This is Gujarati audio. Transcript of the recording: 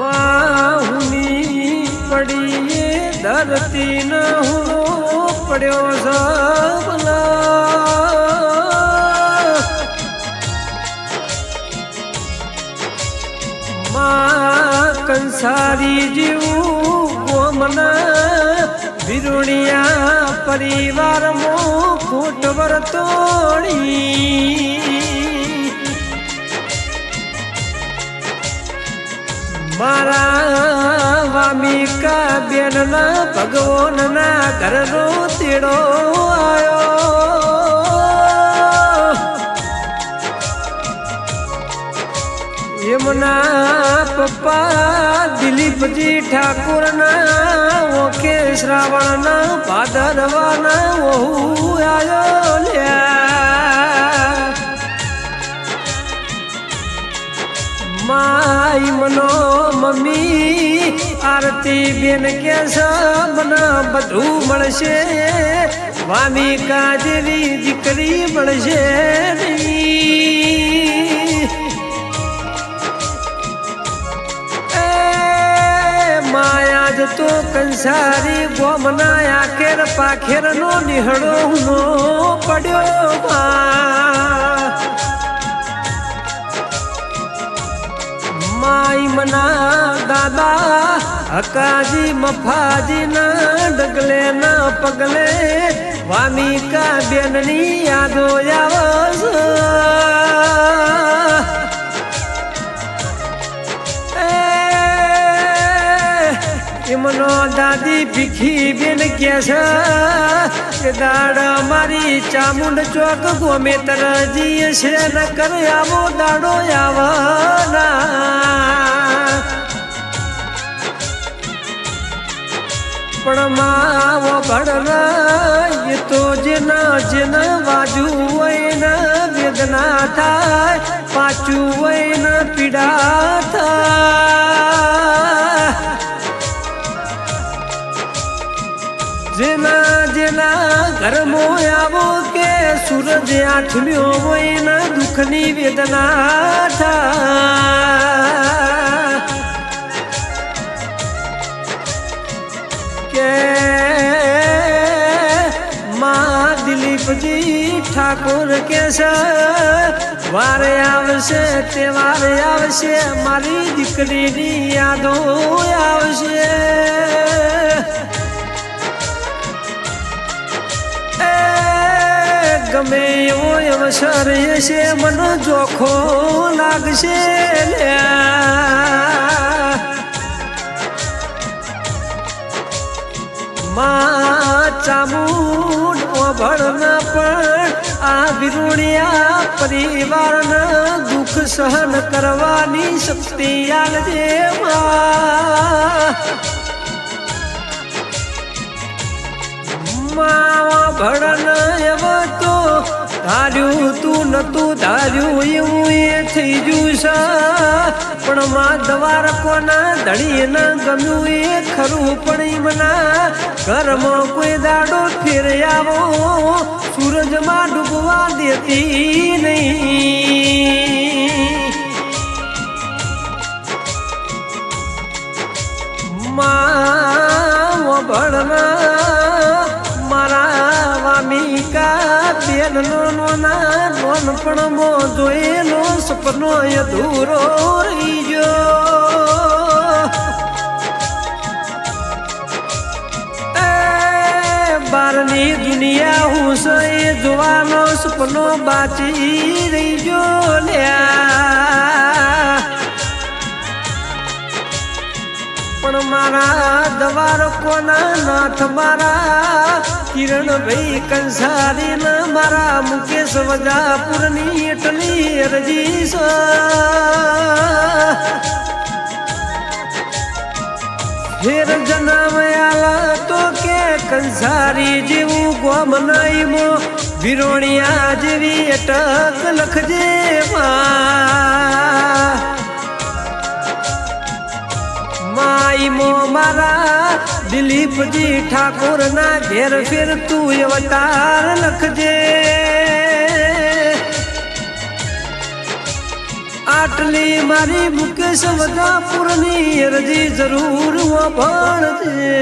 માં હુની પડીએ ધરતી ન હુનો પડ્યો સબલા માં કંસારી જીવું કોમના, વિરુણિયા પરિવાર મો ખોટ વર્તોણી મારા વામિકા બેનના ભગવાનના ઘરનો તેડો આવ્યો. એમના પપ્પા દિલીપજી ઠાકોરના ઓકે શ્રાવણના ભાદરવાના ઓહુ આવ્યો. માઈ મનો મમ્મી આરતી બેન કે મને બધું મળશે. વામી કાજરી દીકરી મળશે માયા જ તો કંસારી ગોમના આખેર પાખેર નો નિહળો પડ્યો માં. માઈ મના દાદા, હકાજી મફાજી ના ડગલે ના પગલે વામિકા બેનની યાદો આવશે એ, એમનો દાદી ભીખી બેન કે છે દાડ મારી ચામુંડ ચોક ગોમે તરજી છે ન કરે આવો દાડો આવના ભણના એ તો જેના જેના બાજુ હોય ને વેદના થાય, પાછું હોય ને પીડા થાય. જેના જેના ઘરમાં આવો કે સૂરજ આઠમ્યો હોય દુઃખની વેદના થાય. ઠાકોર કે છે, વારે આવશે, તે વારે આવશે, મારી દીકરીની યાદો આવશે. ગમે એવો અવસર હશે, મને જોખો લાગશે લ્યા. ઓભળના પણ આ વિરુણિયા પરિવારના દુઃખ સહન કરવાની શક્તિ આલજે માવા ભળન એવો તો ધાર્યું તું નતું ધાર્યું એવું એ થઈ ગયું છે. પણ માં દવાર કોના ધણી ન ગમ્યું એ ખરું, પણ મના. ઘરમાં કોઈ દાડો ફેર આવો, સૂરજમાં ડૂબવા દેતી નહીં. ભણના મારા વામિકા બેન નો નોના નોનપણ મો જોયેલો, સપનો અધૂરો રહી. સપનો બાચી રહી ગયો લ્યા. પણ મારા દવાર કોના નાથ મારા? કિરણભાઈ કંસારી ના મારા મુકેશ વજાપુરની એટલી અરજી ફેર જન્મ આલા તો કે કંસારી જેવું ગોમ નાઈમો વિરોણિયા જેવી અટક લખજે માઈ મો મારા દિલીપજી ઠાકોર ના ઘેર ફેર તું અવતાર લખજે. આટલી મારી મુકેશ વદાપુરની અરજી જરૂર વભાણજે